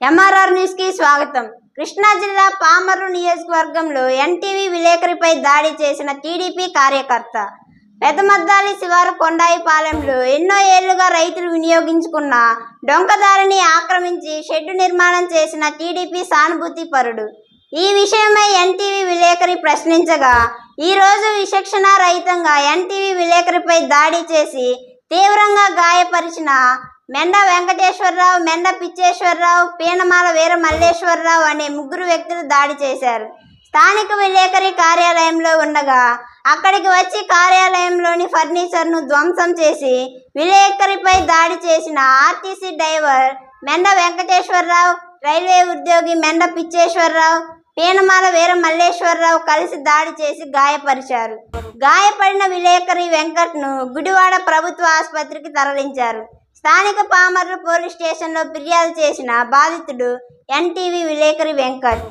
MRR న్యూస్కి స్వాగతం. కృష్ణా జిల్లా పామర్రు నియోజకవర్గంలో ఎన్టీవీ విలేకరిపై దాడి చేసిన టీడీపీ కార్యకర్త. పెదమద్దాలి శివారు కొండాయిపాలెంలో ఎన్నో ఏళ్ళుగా రైతులు వినియోగించుకున్న డొంకదారిని ఆక్రమించి షెడ్డు నిర్మాణం చేసిన టీడీపీ సానుభూతి పరుడు. ఈ విషయమై ఎన్టీవీ విలేకరి ప్రశ్నించగా ఈ రోజు విచక్షణ రహితంగా ఎన్టీవీ విలేకరిపై దాడి చేసి తీవ్రంగా గాయపరిచిన మెండ వెంకటేశ్వరరావు మెండ పిచ్చేశ్వరరావు పీనమాల వీర మల్లేశ్వరరావు అనే ముగ్గురు వ్యక్తులు దాడి చేశారు. స్థానిక విలేకరి కార్యాలయంలో ఉండగా అక్కడికి వచ్చి కార్యాలయంలోని ఫర్నిచర్ను ధ్వంసం చేసి విలేకరిపై దాడి చేసిన RTC driver Menda Venkateswararao railway ఉద్యోగి మెండ పిచ్చేశ్వరరావు పీనమాల వీర మల్లేశ్వరరావు కలిసి దాడి చేసి గాయపరిచారు. గాయపడిన విలేకరి వెంకట్ను గుడివాడ ప్రభుత్వ ఆసుపత్రికి తరలించారు. స్థానిక పామర్రు పోలీస్ స్టేషన్లో ఫిర్యాదు చేసిన బాధితుడు ఎన్టీవీ విలేకరి వెంకట్.